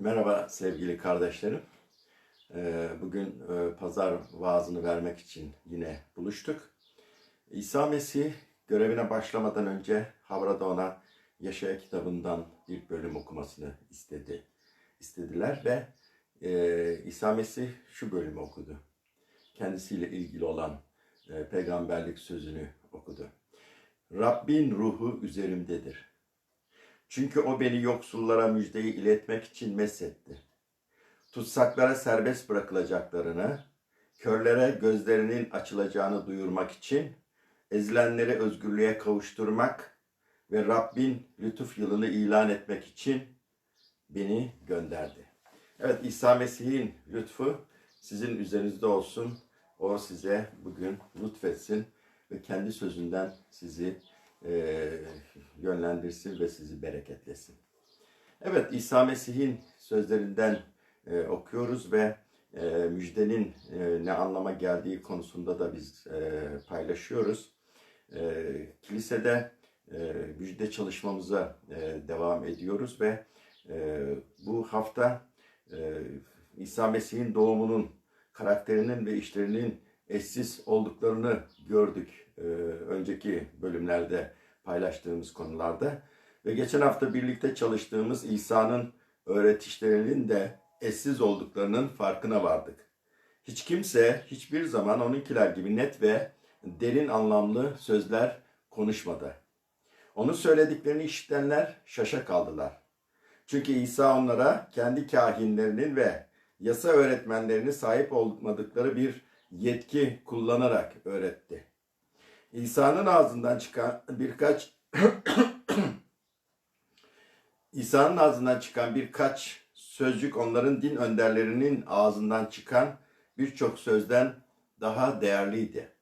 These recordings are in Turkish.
Merhaba sevgili kardeşlerim. Ee, Bugün e, pazar vaazını vermek için yine buluştuk. İsa Mesih görevine başlamadan önce Havra'da ona Yaşaya kitabından bir bölüm okumasını istedi. istediler ve e, İsa Mesih şu bölümü okudu. Kendisiyle ilgili olan e, peygamberlik sözünü okudu. Rabbin ruhu üzerimdedir. Çünkü o beni yoksullara müjdeyi iletmek için mesetti. Tutsaklara serbest bırakılacaklarını, körlere gözlerinin açılacağını duyurmak için, ezilenleri özgürlüğe kavuşturmak ve Rabbin lütuf yılını ilan etmek için beni gönderdi. Evet İsa Mesih'in lütfu sizin üzerinizde olsun. O size bugün lütfetsin ve kendi sözünden sizi e, yönlendirsin ve sizi bereketlesin. Evet İsa Mesih'in sözlerinden e, okuyoruz ve e, müjdenin e, ne anlama geldiği konusunda da biz e, paylaşıyoruz. E, kilisede e, müjde çalışmamıza e, devam ediyoruz ve e, bu hafta e, İsa Mesih'in doğumunun, karakterinin ve işlerinin eşsiz olduklarını gördük e, önceki bölümlerde paylaştığımız konularda. Ve geçen hafta birlikte çalıştığımız İsa'nın öğretişlerinin de eşsiz olduklarının farkına vardık. Hiç kimse hiçbir zaman onunkiler gibi net ve derin anlamlı sözler konuşmadı. Onun söylediklerini işitenler şaşa kaldılar. Çünkü İsa onlara kendi kahinlerinin ve yasa öğretmenlerinin sahip olmadıkları bir yetki kullanarak öğretti. İsa'nın ağzından çıkan birkaç İsa'nın ağzından çıkan birkaç sözcük onların din önderlerinin ağzından çıkan birçok sözden daha değerliydi.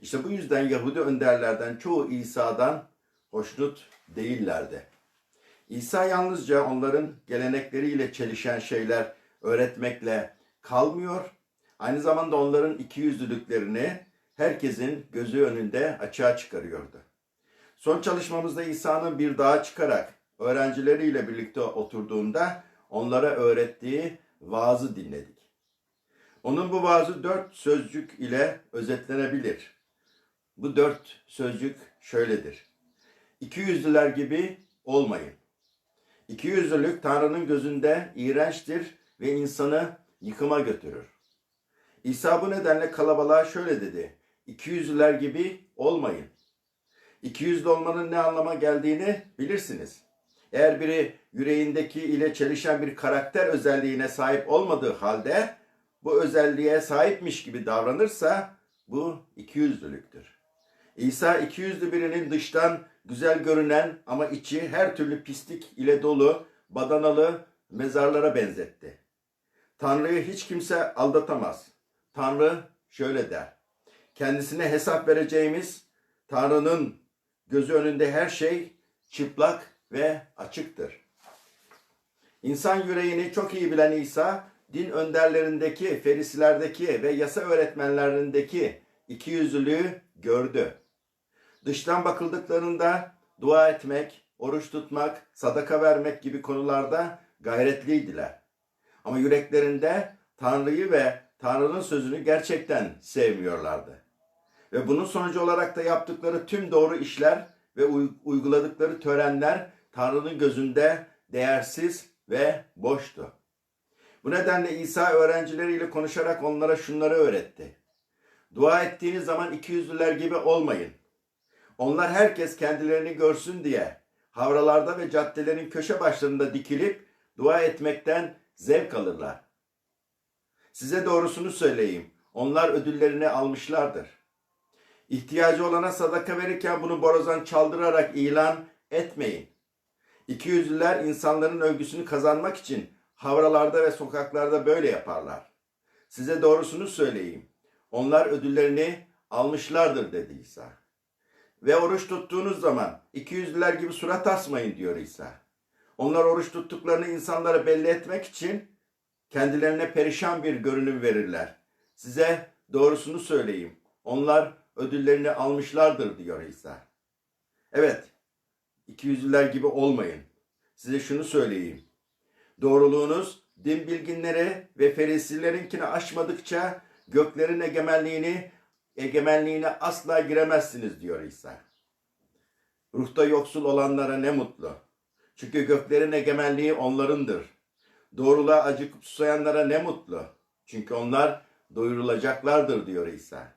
İşte bu yüzden Yahudi önderlerden çoğu İsa'dan hoşnut değillerdi. İsa yalnızca onların gelenekleriyle çelişen şeyler öğretmekle kalmıyor, aynı zamanda onların ikiyüzlülüklerini herkesin gözü önünde açığa çıkarıyordu. Son çalışmamızda İsa'nın bir dağa çıkarak öğrencileriyle birlikte oturduğunda onlara öğrettiği vaazı dinledik. Onun bu vaazı dört sözcük ile özetlenebilir. Bu dört sözcük şöyledir. İki yüzlüler gibi olmayın. İki yüzlülük Tanrı'nın gözünde iğrençtir ve insanı yıkıma götürür. İsa bu nedenle kalabalığa şöyle dedi. İki yüzlüler gibi olmayın. İki yüzlü olmanın ne anlama geldiğini bilirsiniz. Eğer biri yüreğindeki ile çelişen bir karakter özelliğine sahip olmadığı halde bu özelliğe sahipmiş gibi davranırsa bu ikiyüzlülüktür. İsa ikiyüzlü birinin dıştan güzel görünen ama içi her türlü pislik ile dolu badanalı mezarlara benzetti. Tanrı'yı hiç kimse aldatamaz. Tanrı şöyle der. Kendisine hesap vereceğimiz Tanrı'nın gözü önünde her şey çıplak ve açıktır. İnsan yüreğini çok iyi bilen İsa, din önderlerindeki, ferisilerdeki ve yasa öğretmenlerindeki ikiyüzlülüğü gördü. Dıştan bakıldıklarında dua etmek, oruç tutmak, sadaka vermek gibi konularda gayretliydiler. Ama yüreklerinde Tanrı'yı ve Tanrı'nın sözünü gerçekten sevmiyorlardı. Ve bunun sonucu olarak da yaptıkları tüm doğru işler ve uyguladıkları törenler Tanrı'nın gözünde değersiz ve boştu. Bu nedenle İsa öğrencileriyle konuşarak onlara şunları öğretti. Dua ettiğiniz zaman ikiyüzlüler gibi olmayın. Onlar herkes kendilerini görsün diye havralarda ve caddelerin köşe başlarında dikilip dua etmekten zevk alırlar. Size doğrusunu söyleyeyim. Onlar ödüllerini almışlardır. İhtiyacı olana sadaka verirken bunu borazan çaldırarak ilan etmeyin. İkiyüzlüler insanların övgüsünü kazanmak için havralarda ve sokaklarda böyle yaparlar. Size doğrusunu söyleyeyim. Onlar ödüllerini almışlardır dedi İsa. Ve oruç tuttuğunuz zaman ikiyüzlüler gibi surat asmayın diyor İsa. Onlar oruç tuttuklarını insanlara belli etmek için kendilerine perişan bir görünüm verirler. Size doğrusunu söyleyeyim. Onlar ödüllerini almışlardır diyor İsa. Evet, ikiyüzlüler gibi olmayın. Size şunu söyleyeyim. Doğruluğunuz din bilginleri ve ferisilerinkini aşmadıkça göklerin egemenliğini egemenliğine asla giremezsiniz diyor İsa. Ruhta yoksul olanlara ne mutlu. Çünkü göklerin egemenliği onlarındır. Doğruluğa acıkıp susayanlara ne mutlu. Çünkü onlar doyurulacaklardır diyor İsa.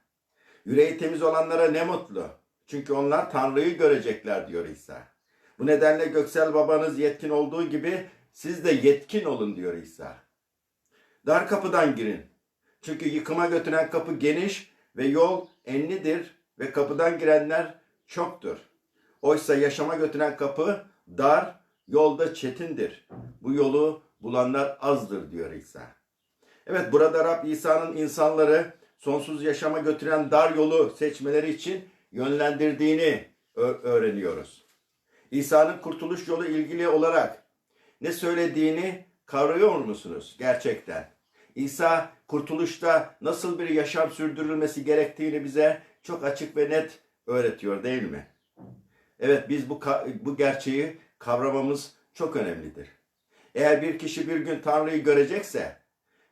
Yüreği temiz olanlara ne mutlu. Çünkü onlar Tanrı'yı görecekler diyor İsa. Bu nedenle göksel babanız yetkin olduğu gibi siz de yetkin olun diyor İsa. Dar kapıdan girin. Çünkü yıkıma götüren kapı geniş ve yol enlidir ve kapıdan girenler çoktur. Oysa yaşama götüren kapı dar, yolda çetindir. Bu yolu bulanlar azdır diyor İsa. Evet burada Rab İsa'nın insanları sonsuz yaşama götüren dar yolu seçmeleri için yönlendirdiğini öğreniyoruz. İsa'nın kurtuluş yolu ilgili olarak ne söylediğini kavrıyor musunuz gerçekten? İsa kurtuluşta nasıl bir yaşam sürdürülmesi gerektiğini bize çok açık ve net öğretiyor değil mi? Evet biz bu bu gerçeği kavramamız çok önemlidir. Eğer bir kişi bir gün Tanrı'yı görecekse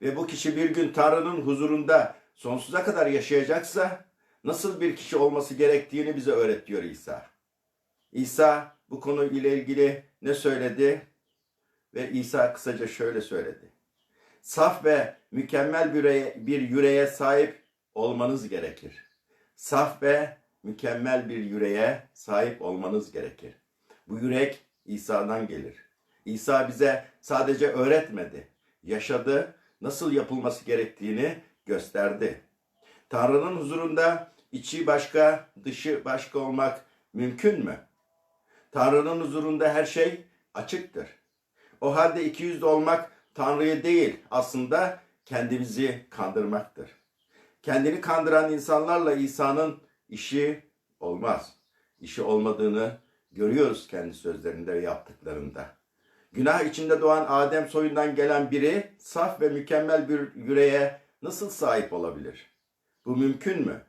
ve bu kişi bir gün Tanrı'nın huzurunda sonsuza kadar yaşayacaksa nasıl bir kişi olması gerektiğini bize öğretiyor İsa. İsa bu konu ile ilgili ne söyledi? Ve İsa kısaca şöyle söyledi. Saf ve mükemmel bir bir yüreğe sahip olmanız gerekir. Saf ve mükemmel bir yüreğe sahip olmanız gerekir. Bu yürek İsa'dan gelir. İsa bize sadece öğretmedi, yaşadı, nasıl yapılması gerektiğini gösterdi. Tanrı'nın huzurunda içi başka, dışı başka olmak mümkün mü? Tanrı'nın huzurunda her şey açıktır. O halde iki yüzlü olmak Tanrı'yı değil aslında kendimizi kandırmaktır. Kendini kandıran insanlarla İsa'nın işi olmaz. İşi olmadığını görüyoruz kendi sözlerinde ve yaptıklarında. Günah içinde doğan Adem soyundan gelen biri saf ve mükemmel bir yüreğe nasıl sahip olabilir? Bu mümkün mü?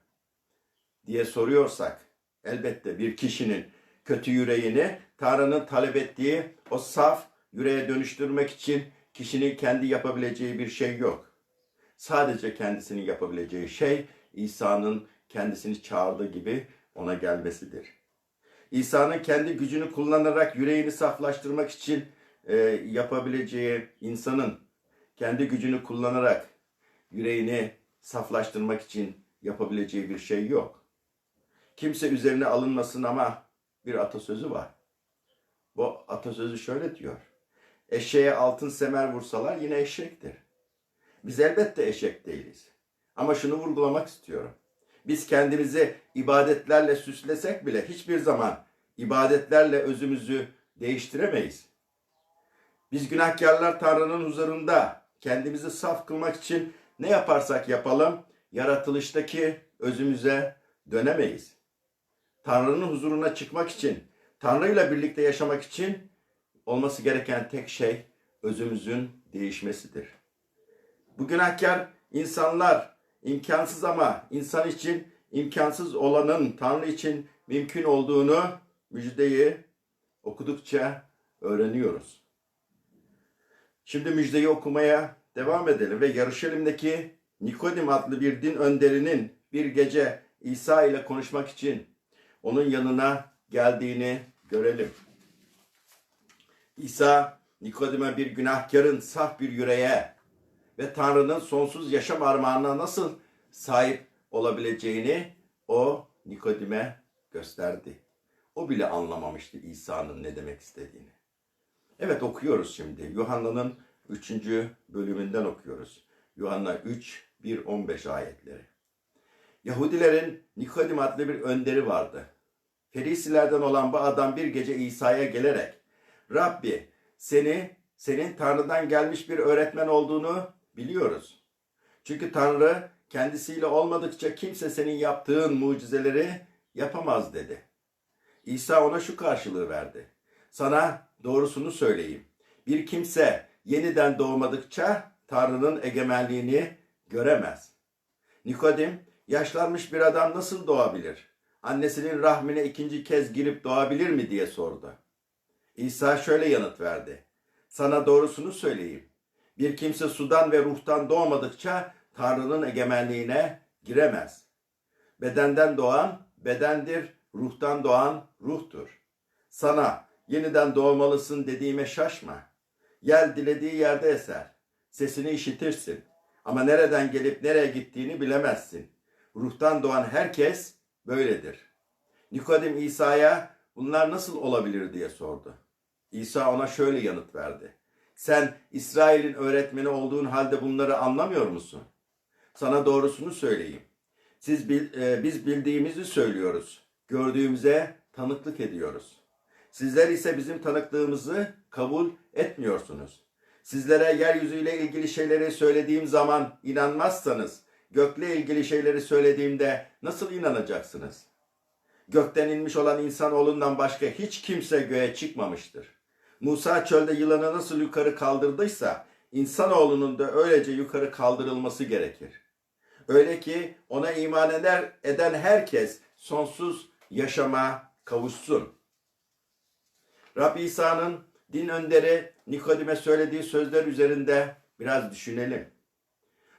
diye soruyorsak elbette bir kişinin kötü yüreğini Tanrı'nın talep ettiği o saf yüreğe dönüştürmek için kişinin kendi yapabileceği bir şey yok. Sadece kendisinin yapabileceği şey İsa'nın kendisini çağırdığı gibi ona gelmesidir. İsa'nın kendi gücünü kullanarak yüreğini saflaştırmak için e, yapabileceği insanın kendi gücünü kullanarak yüreğini saflaştırmak için yapabileceği bir şey yok. Kimse üzerine alınmasın ama bir atasözü var. Bu atasözü şöyle diyor. Eşeğe altın semer vursalar yine eşektir. Biz elbette eşek değiliz. Ama şunu vurgulamak istiyorum. Biz kendimizi ibadetlerle süslesek bile hiçbir zaman ibadetlerle özümüzü değiştiremeyiz. Biz günahkarlar Tanrı'nın huzurunda kendimizi saf kılmak için ne yaparsak yapalım yaratılıştaki özümüze dönemeyiz. Tanrı'nın huzuruna çıkmak için, Tanrı'yla birlikte yaşamak için olması gereken tek şey özümüzün değişmesidir. Bu günahkar insanlar imkansız ama insan için imkansız olanın Tanrı için mümkün olduğunu müjdeyi okudukça öğreniyoruz. Şimdi müjdeyi okumaya devam edelim ve Yarışelim'deki Nikodim adlı bir din önderinin bir gece İsa ile konuşmak için onun yanına geldiğini görelim. İsa Nikodim'e bir günahkarın saf bir yüreğe ve Tanrı'nın sonsuz yaşam armağanına nasıl sahip olabileceğini o Nikodim'e gösterdi. O bile anlamamıştı İsa'nın ne demek istediğini. Evet okuyoruz şimdi. Yuhanna'nın 3. bölümünden okuyoruz. Yuhanna 3, 1, 15 ayetleri. Yahudilerin Nikodim adlı bir önderi vardı. Ferisilerden olan bu adam bir gece İsa'ya gelerek Rabbi seni senin Tanrı'dan gelmiş bir öğretmen olduğunu biliyoruz. Çünkü Tanrı kendisiyle olmadıkça kimse senin yaptığın mucizeleri yapamaz dedi. İsa ona şu karşılığı verdi. Sana doğrusunu söyleyeyim. Bir kimse yeniden doğmadıkça Tanrı'nın egemenliğini göremez. Nikodim, yaşlanmış bir adam nasıl doğabilir? Annesinin rahmine ikinci kez girip doğabilir mi diye sordu. İsa şöyle yanıt verdi. Sana doğrusunu söyleyeyim. Bir kimse sudan ve ruhtan doğmadıkça Tanrı'nın egemenliğine giremez. Bedenden doğan bedendir, ruhtan doğan ruhtur. Sana yeniden doğmalısın dediğime şaşma. Yel dilediği yerde eser. Sesini işitirsin. Ama nereden gelip nereye gittiğini bilemezsin. Ruhtan doğan herkes böyledir. Nikodim İsa'ya bunlar nasıl olabilir diye sordu. İsa ona şöyle yanıt verdi. Sen İsrail'in öğretmeni olduğun halde bunları anlamıyor musun? Sana doğrusunu söyleyeyim. Siz e, biz bildiğimizi söylüyoruz. Gördüğümüze tanıklık ediyoruz. Sizler ise bizim tanıklığımızı kabul etmiyorsunuz. Sizlere yeryüzüyle ilgili şeyleri söylediğim zaman inanmazsanız, gökle ilgili şeyleri söylediğimde nasıl inanacaksınız? Gökten inmiş olan insanoğlundan başka hiç kimse göğe çıkmamıştır. Musa çölde yılanı nasıl yukarı kaldırdıysa, insanoğlunun da öylece yukarı kaldırılması gerekir. Öyle ki ona iman eder, eden herkes sonsuz yaşama kavuşsun. Rabbi İsa'nın din önderi Nikodim'e söylediği sözler üzerinde biraz düşünelim.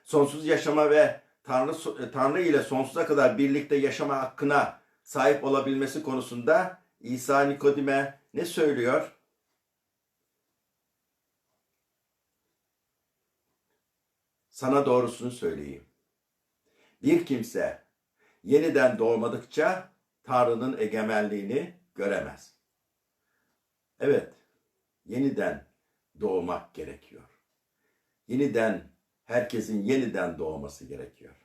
Sonsuz yaşama ve Tanrı, Tanrı ile sonsuza kadar birlikte yaşama hakkına sahip olabilmesi konusunda İsa Nikodim'e ne söylüyor? Sana doğrusunu söyleyeyim. Bir kimse yeniden doğmadıkça Tanrı'nın egemenliğini göremez. Evet, yeniden doğmak gerekiyor. Yeniden, herkesin yeniden doğması gerekiyor.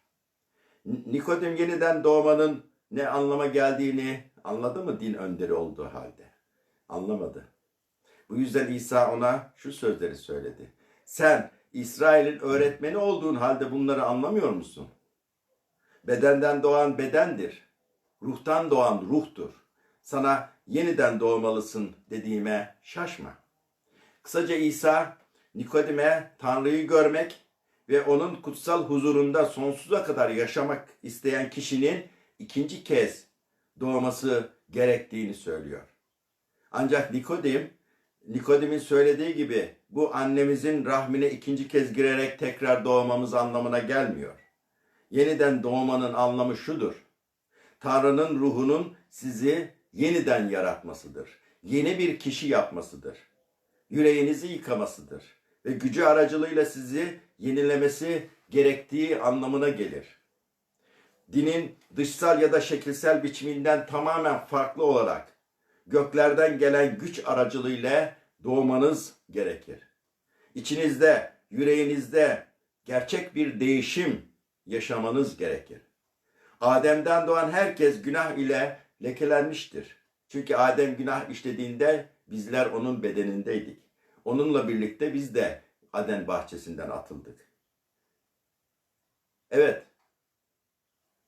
N- Nikodim yeniden doğmanın ne anlama geldiğini anladı mı din önderi olduğu halde? Anlamadı. Bu yüzden İsa ona şu sözleri söyledi. Sen İsrail'in öğretmeni olduğun halde bunları anlamıyor musun? Bedenden doğan bedendir. Ruhtan doğan ruhtur. Sana yeniden doğmalısın dediğime şaşma. Kısaca İsa Nikodim'e Tanrı'yı görmek ve onun kutsal huzurunda sonsuza kadar yaşamak isteyen kişinin ikinci kez doğması gerektiğini söylüyor. Ancak Nikodim, Nikodim'in söylediği gibi bu annemizin rahmine ikinci kez girerek tekrar doğmamız anlamına gelmiyor. Yeniden doğmanın anlamı şudur. Tanrı'nın ruhunun sizi yeniden yaratmasıdır. Yeni bir kişi yapmasıdır. Yüreğinizi yıkamasıdır. Ve gücü aracılığıyla sizi yenilemesi gerektiği anlamına gelir. Dinin dışsal ya da şekilsel biçiminden tamamen farklı olarak göklerden gelen güç aracılığıyla doğmanız gerekir. İçinizde, yüreğinizde gerçek bir değişim yaşamanız gerekir. Adem'den doğan herkes günah ile lekelenmiştir. Çünkü Adem günah işlediğinde bizler onun bedenindeydik. Onunla birlikte biz de Aden bahçesinden atıldık. Evet.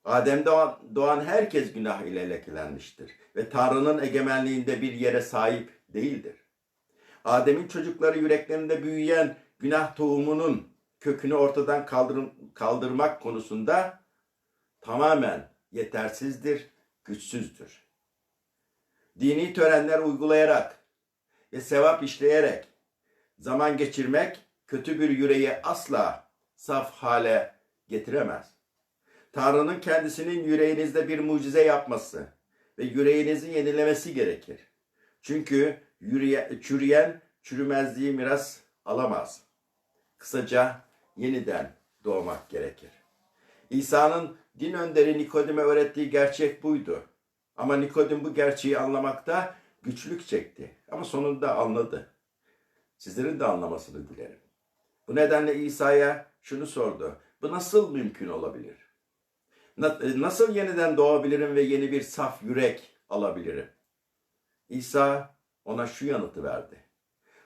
Adem'de doğan, herkes günah ile lekelenmiştir ve Tanrı'nın egemenliğinde bir yere sahip değildir. Adem'in çocukları yüreklerinde büyüyen günah tohumunun kökünü ortadan kaldırmak konusunda tamamen yetersizdir, güçsüzdür. Dini törenler uygulayarak ve sevap işleyerek zaman geçirmek kötü bir yüreği asla saf hale getiremez. Tanrı'nın kendisinin yüreğinizde bir mucize yapması ve yüreğinizi yenilemesi gerekir. Çünkü yürüye, çürüyen çürümezliği miras alamaz. Kısaca yeniden doğmak gerekir. İsa'nın din önderi Nikodim'e öğrettiği gerçek buydu. Ama Nikodim bu gerçeği anlamakta güçlük çekti. Ama sonunda anladı. Sizlerin de anlamasını dilerim. Bu nedenle İsa'ya şunu sordu. Bu nasıl mümkün olabilir? Na- Nasıl yeniden doğabilirim ve yeni bir saf yürek alabilirim? İsa ona şu yanıtı verdi.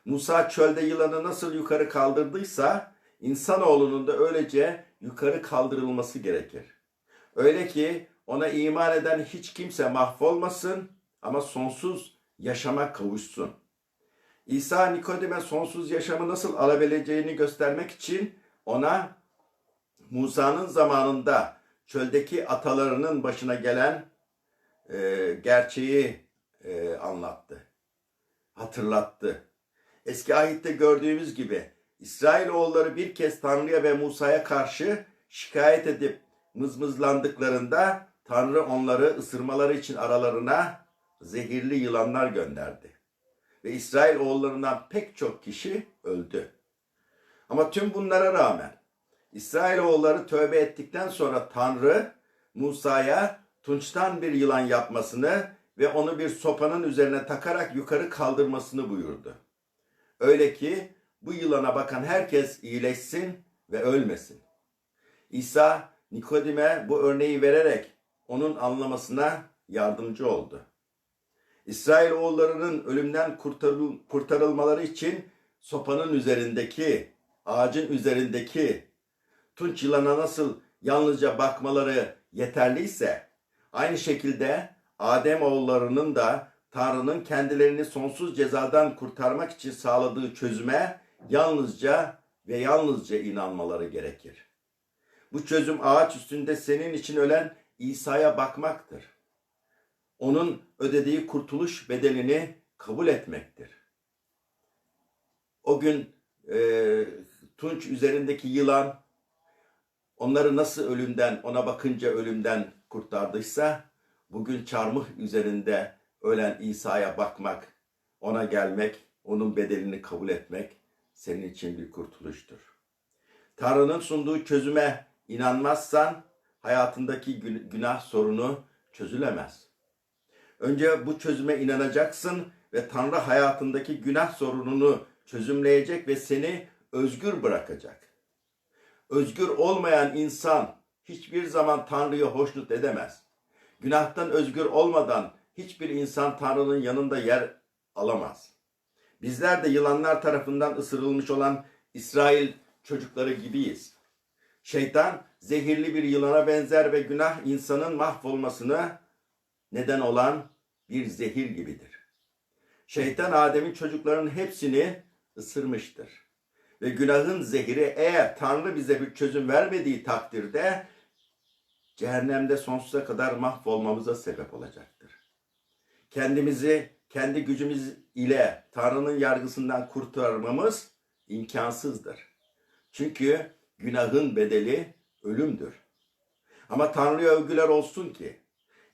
Musa çölde yılanı nasıl yukarı kaldırdıysa insanoğlunun da öylece yukarı kaldırılması gerekir. Öyle ki ona iman eden hiç kimse mahvolmasın ama sonsuz yaşama kavuşsun. İsa Nikodim'e sonsuz yaşamı nasıl alabileceğini göstermek için ona Musa'nın zamanında çöldeki atalarının başına gelen e, gerçeği e, anlattı. Hatırlattı. eski ahitte gördüğümüz gibi İsrailoğulları bir kez Tanrı'ya ve Musa'ya karşı şikayet edip mızmızlandıklarında Tanrı onları ısırmaları için aralarına zehirli yılanlar gönderdi. Ve İsrail oğullarından pek çok kişi öldü. Ama tüm bunlara rağmen İsrailoğulları tövbe ettikten sonra Tanrı Musa'ya tunçtan bir yılan yapmasını ve onu bir sopanın üzerine takarak yukarı kaldırmasını buyurdu. Öyle ki bu yılana bakan herkes iyileşsin ve ölmesin. İsa Nikodim'e bu örneği vererek onun anlamasına yardımcı oldu. İsrail oğullarının ölümden kurtarıl- kurtarılmaları için sopanın üzerindeki, ağacın üzerindeki tunç yılana nasıl yalnızca bakmaları yeterliyse, aynı şekilde Adem oğullarının da Tanrı'nın kendilerini sonsuz cezadan kurtarmak için sağladığı çözüme yalnızca ve yalnızca inanmaları gerekir. Bu çözüm ağaç üstünde senin için ölen İsa'ya bakmaktır. Onun ödediği kurtuluş bedelini kabul etmektir. O gün e, Tunç üzerindeki yılan onları nasıl ölümden, ona bakınca ölümden kurtardıysa, bugün çarmıh üzerinde ölen İsa'ya bakmak, ona gelmek, onun bedelini kabul etmek senin için bir kurtuluştur. Tanrı'nın sunduğu çözüme inanmazsan hayatındaki gün- günah sorunu çözülemez. Önce bu çözüme inanacaksın ve Tanrı hayatındaki günah sorununu çözümleyecek ve seni özgür bırakacak. Özgür olmayan insan hiçbir zaman Tanrı'yı hoşnut edemez. Günahtan özgür olmadan hiçbir insan Tanrı'nın yanında yer alamaz. Bizler de yılanlar tarafından ısırılmış olan İsrail çocukları gibiyiz. Şeytan zehirli bir yılana benzer ve günah insanın mahvolmasına neden olan bir zehir gibidir. Şeytan Adem'in çocuklarının hepsini ısırmıştır. Ve günahın zehri eğer Tanrı bize bir çözüm vermediği takdirde cehennemde sonsuza kadar mahvolmamıza sebep olacaktır. Kendimizi kendi gücümüz ile Tanrı'nın yargısından kurtarmamız imkansızdır. Çünkü günahın bedeli ölümdür. Ama Tanrı'ya övgüler olsun ki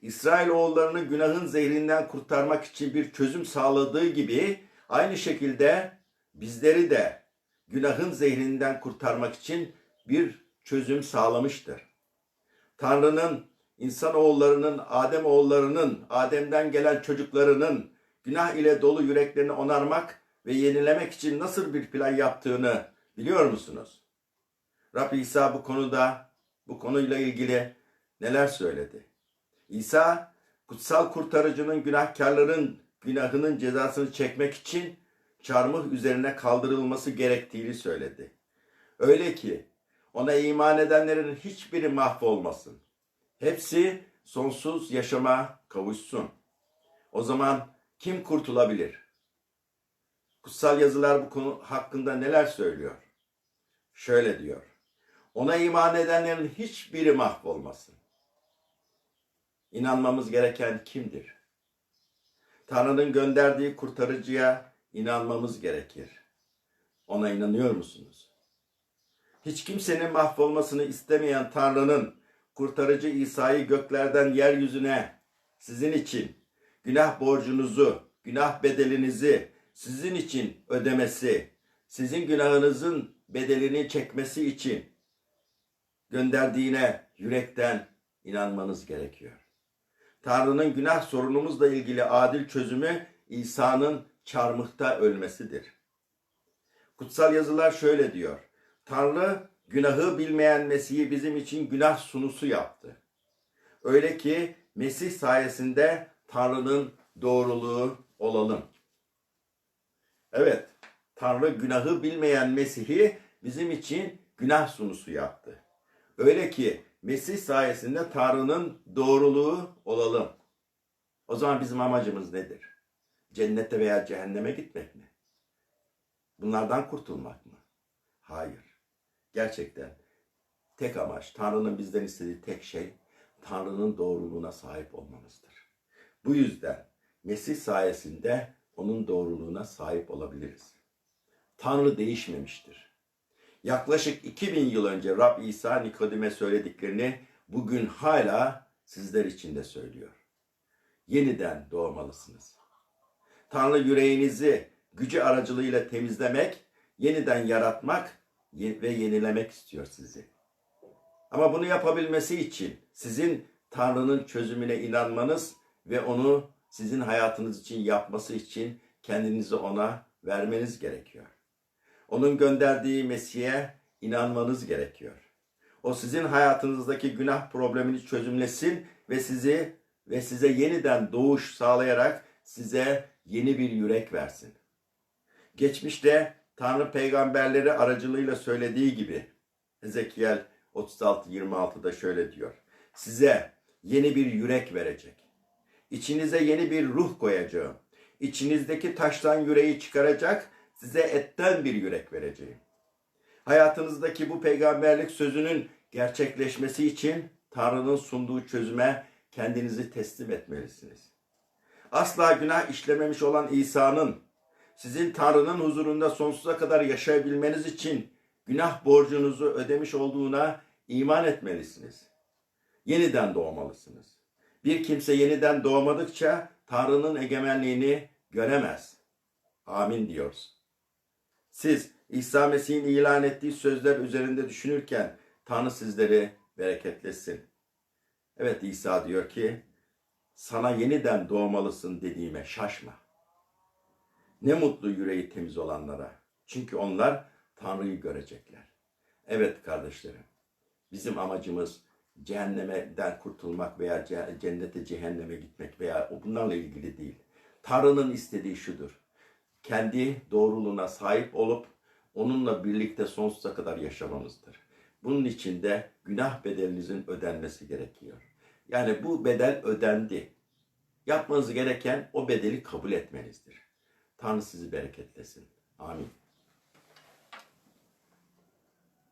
İsrail oğullarını günahın zehrinden kurtarmak için bir çözüm sağladığı gibi aynı şekilde bizleri de günahın zehrinden kurtarmak için bir çözüm sağlamıştır. Tanrı'nın insan oğullarının, Adem oğullarının, Adem'den gelen çocuklarının günah ile dolu yüreklerini onarmak ve yenilemek için nasıl bir plan yaptığını biliyor musunuz? Rab İsa bu konuda, bu konuyla ilgili neler söyledi? İsa, kutsal kurtarıcının günahkarların günahının cezasını çekmek için çarmıh üzerine kaldırılması gerektiğini söyledi. Öyle ki ona iman edenlerin hiçbiri mahvolmasın. Hepsi sonsuz yaşama kavuşsun. O zaman kim kurtulabilir? Kutsal yazılar bu konu hakkında neler söylüyor? Şöyle diyor. Ona iman edenlerin hiçbiri mahvolmasın. İnanmamız gereken kimdir? Tanrı'nın gönderdiği kurtarıcıya inanmamız gerekir. Ona inanıyor musunuz? Hiç kimsenin mahvolmasını istemeyen Tanrı'nın kurtarıcı İsa'yı göklerden yeryüzüne sizin için günah borcunuzu, günah bedelinizi sizin için ödemesi, sizin günahınızın bedelini çekmesi için gönderdiğine yürekten inanmanız gerekiyor. Tanrı'nın günah sorunumuzla ilgili adil çözümü İsa'nın çarmıhta ölmesidir. Kutsal yazılar şöyle diyor. Tanrı günahı bilmeyen Mesih'i bizim için günah sunusu yaptı. Öyle ki Mesih sayesinde Tanrı'nın doğruluğu olalım. Evet, Tanrı günahı bilmeyen Mesih'i bizim için günah sunusu yaptı. Öyle ki Mesih sayesinde Tanrı'nın doğruluğu olalım. O zaman bizim amacımız nedir? Cennete veya cehenneme gitmek mi? Bunlardan kurtulmak mı? Hayır. Gerçekten tek amaç, Tanrı'nın bizden istediği tek şey Tanrı'nın doğruluğuna sahip olmamızdır. Bu yüzden Mesih sayesinde onun doğruluğuna sahip olabiliriz. Tanrı değişmemiştir. Yaklaşık 2000 yıl önce Rab İsa Nikodim'e söylediklerini bugün hala sizler için de söylüyor. Yeniden doğmalısınız. Tanrı yüreğinizi gücü aracılığıyla temizlemek, yeniden yaratmak ve yenilemek istiyor sizi. Ama bunu yapabilmesi için sizin Tanrı'nın çözümüne inanmanız ve onu sizin hayatınız için yapması için kendinizi ona vermeniz gerekiyor. Onun gönderdiği Mesih'e inanmanız gerekiyor. O sizin hayatınızdaki günah problemini çözümlesin ve sizi ve size yeniden doğuş sağlayarak size yeni bir yürek versin. Geçmişte Tanrı peygamberleri aracılığıyla söylediği gibi Ezekiel 36-26'da şöyle diyor. Size yeni bir yürek verecek. İçinize yeni bir ruh koyacağım. İçinizdeki taştan yüreği çıkaracak, size etten bir yürek vereceğim. Hayatınızdaki bu peygamberlik sözünün gerçekleşmesi için Tanrı'nın sunduğu çözüme kendinizi teslim etmelisiniz. Asla günah işlememiş olan İsa'nın sizin Tanrı'nın huzurunda sonsuza kadar yaşayabilmeniz için günah borcunuzu ödemiş olduğuna iman etmelisiniz. Yeniden doğmalısınız. Bir kimse yeniden doğmadıkça Tanrı'nın egemenliğini göremez. Amin diyoruz. Siz İsa Mesih'in ilan ettiği sözler üzerinde düşünürken Tanrı sizleri bereketlesin. Evet İsa diyor ki sana yeniden doğmalısın dediğime şaşma. Ne mutlu yüreği temiz olanlara. Çünkü onlar Tanrı'yı görecekler. Evet kardeşlerim. Bizim amacımız cehennemden kurtulmak veya ce- cennete cehenneme gitmek veya bunlarla ilgili değil. Tanrı'nın istediği şudur. Kendi doğruluğuna sahip olup onunla birlikte sonsuza kadar yaşamamızdır. Bunun için de günah bedelinizin ödenmesi gerekiyor. Yani bu bedel ödendi. Yapmanız gereken o bedeli kabul etmenizdir. Tanrı sizi bereketlesin. Amin.